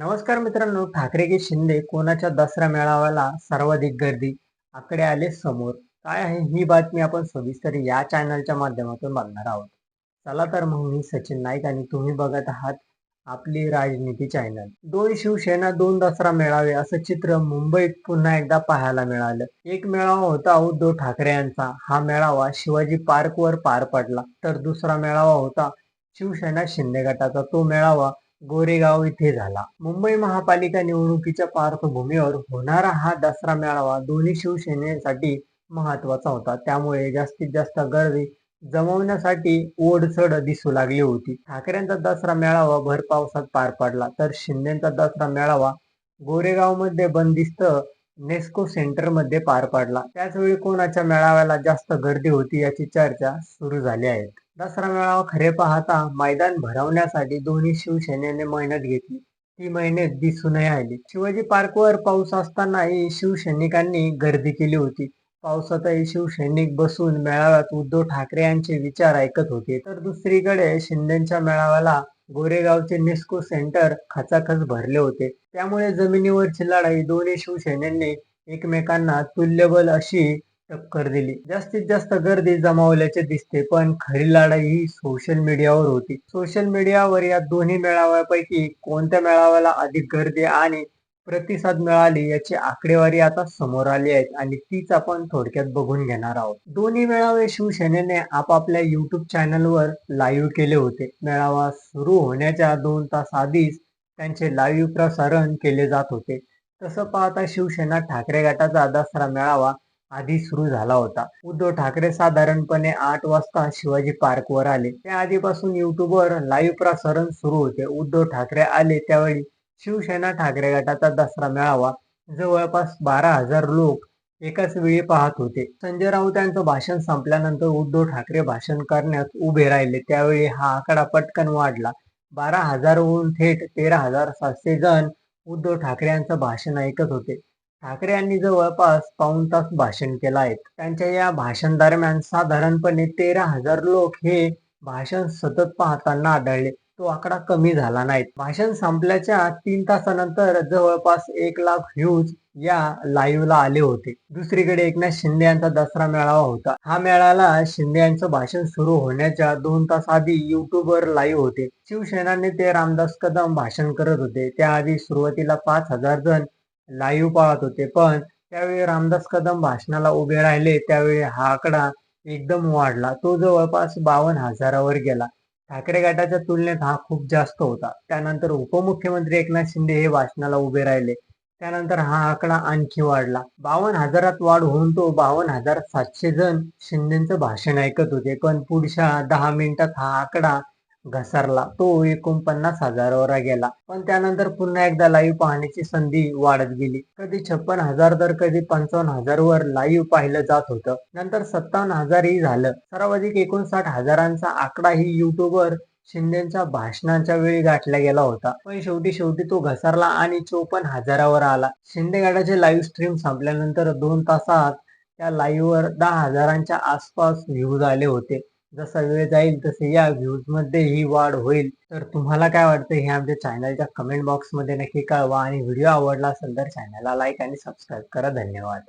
नमस्कार मित्रांनो ठाकरे की शिंदे कोणाच्या दसरा मेळाव्याला सर्वाधिक गर्दी? आकडे आले समोर. काय आहे ही बातमी आपण सविस्तर या चॅनलच्या माध्यमातून बघणार आहोत. चला तर मग मी सचिन नाईक आणि तुम्ही बघत आहात आपली राजनीती चॅनल दोन शिवसेना दोन दसरा मेळावे असं चित्र मुंबईत पुन्हा एकदा पाहायला मिळालं. एक मेळावा होता उद्धव ठाकरे यांचा. हा मेळावा शिवाजी पार्कवर पार पडला. तर दुसरा मेळावा होता शिवसेना शिंदे गटाचा. तो मेळावा गोरेगाव इथे झाला. मुंबई महापालिका निवडणुकीच्या पार्श्वभूमीवर होणारा हा दसरा मेळावा दोन्ही शिवसेनेसाठी महत्त्वाचा होता. त्यामुळे जास्तीत जास्त गर्दी जमवण्यासाठी ओढचढ दिसू लागली होती. ठाकरेंचा दसरा मेळावा भर पावसात पार पडला. तर शिंदेचा दसरा मेळावा गोरेगावमध्ये बंदिस्त नेस्को सेंटरमध्ये पार पडला. त्याचवेळी कोणाच्या मेळाव्याला जास्त गर्दी होती याची चर्चा सुरू झाली आहे. दसरा मेळावा खरे पाहता मैदान भरवण्यासाठी दोन्ही शिवसेनेने मेहनत घेतली. ती मेहनत दिसूनही आली. शिवाजी पार्कवर पाऊस असतानाही शिवसैनिकांनी गर्दी केली होती. पावसातही शिवसैनिक बसून मेळाव्यात उद्धव ठाकरे यांचे विचार ऐकत होते. तर दुसरीकडे शिंदेच्या मेळाव्याला गोरेगावचे नेस्को सेंटर खचाखच भरले होते. त्यामुळे जमिनीवरची लढाई दोन्ही शिवसेनेने एकमेकांना तुल्यबल अशी टक्कर दिली. जास्तीत जास्त गर्दी जमावल्याचे दिसते पण खरी लढाई ही सोशल मीडियावर होती. सोशल मीडियावर या दोन्ही मेळाव्यापैकी कोणत्या मेळाव्याला अधिक गर्दी आणि प्रतिसाद मिळाली याची आकडेवारी आता समोर आली आहे आणि तीच आपण थोडक्यात बघून घेणार आहोत. दोन्ही मेळावे शिवसेनेने आपापल्या युट्यूब चॅनलवर लाईव्ह केले होते. मेळावा सुरू होण्याच्या दोन तास आधीच त्यांचे लाईव्ह प्रसारण केले जात होते. तसं पाहता शिवसेना ठाकरे गटाचा दसरा मेळावा आधी सुरू झाला होता. उद्धव ठाकरे साधारणपणे आठ वाजता शिवाजी पार्कवर आले. त्या आधीपासून युट्यूबवर लाईव्ह प्रसारण सुरू होते. उद्धव ठाकरे आले त्यावेळी शिवसेना ठाकरे गटाचा दसरा मेळावा. जवळपास बारा हजार लोक एकाच वेळी पाहत होते. संजय राऊत यांचं भाषण संपल्यानंतर उद्धव ठाकरे भाषण करण्यास उभे राहिले. त्यावेळी हा आकडा पटकन वाढला. बारा हजारहून थेट तेरा हजार सातशे जण उद्धव ठाकरे यांचं भाषण ऐकत होते. ठाकरे यांनी जवळपास पाऊन तास भाषण केलं आहे. त्यांच्या या भाषण दरम्यान साधारणपणे तेरा हजार लोक हे भाषण सतत पाहताना आढळले. तो आकडा कमी झाला नाही. भाषण संपल्याच्या तीन तासानंतर जवळपास एक लाख व्ह्यूज या लाईव्हला आले होते. दुसरीकडे एकनाथ शिंदे यांचा दसरा मेळावा होता. हा मेळाला शिंदे यांचं भाषण सुरू होण्याच्या दोन तास आधी युट्यूबवर लाईव्ह होते. शिवसेनाने ते रामदास कदम भाषण करत होते. त्याआधी सुरुवातीला पाच हजार जण लाईव्ह पाहत होते. पण त्यावेळी रामदास कदम भाषणाला उभे राहिले त्यावेळी हा आकडा एकदम वाढला. तो जवळपास बावन्न हजारावर गेला. ठाकरे गटाच्या तुलनेत हा खूप जास्त होता. त्यानंतर उपमुख्यमंत्री एकनाथ शिंदे हे भाषणाला उभे राहिले. त्यानंतर हा आकडा आणखी वाढला. बावन्न हजारात वाढ होऊन तो बावन्न हजार सातशे जण शिंदेचं भाषण ऐकत होते. पण पुढच्या दहा मिनिटात हा आकडा घसरला. तो एकोणपन्नास हजारावर गेला. पण त्यानंतर पुन्हा एकदा लाईव्ह पाहण्याची संधी वाढत गेली. कधी छप्पन हजार तर कधी पंचावन्न हजार वर लाईव्ह पाहिलं जात होतं. नंतर सत्तावन्न हजारही झालं. सर्वाधिक एकोणसाठ हजारांचा आकडा ही युट्यूबवर शिंदेच्या भाषणाच्या वेळी गाठला गेला होता. पण शेवटी शेवटी तो घसरला आणि चोपन्न हजारावर आला. शिंदे गटाचे लाईव्ह स्ट्रीम संपल्यानंतर दोन तासात त्या लाईव्हवर दहा हजारांच्या आसपास व्ह्यूज आले होते. जसा वेळ जाईल तसे या व्ह्यूजमध्ये ही वाढ होईल. तर तुम्हाला काय वाटतं? हे आमच्या चॅनलच्या कमेंट बॉक्समध्ये नक्की कळवा. आणि व्हिडिओ आवडला असेल तर चॅनलला लाईक आणि सबस्क्राईब करा. धन्यवाद.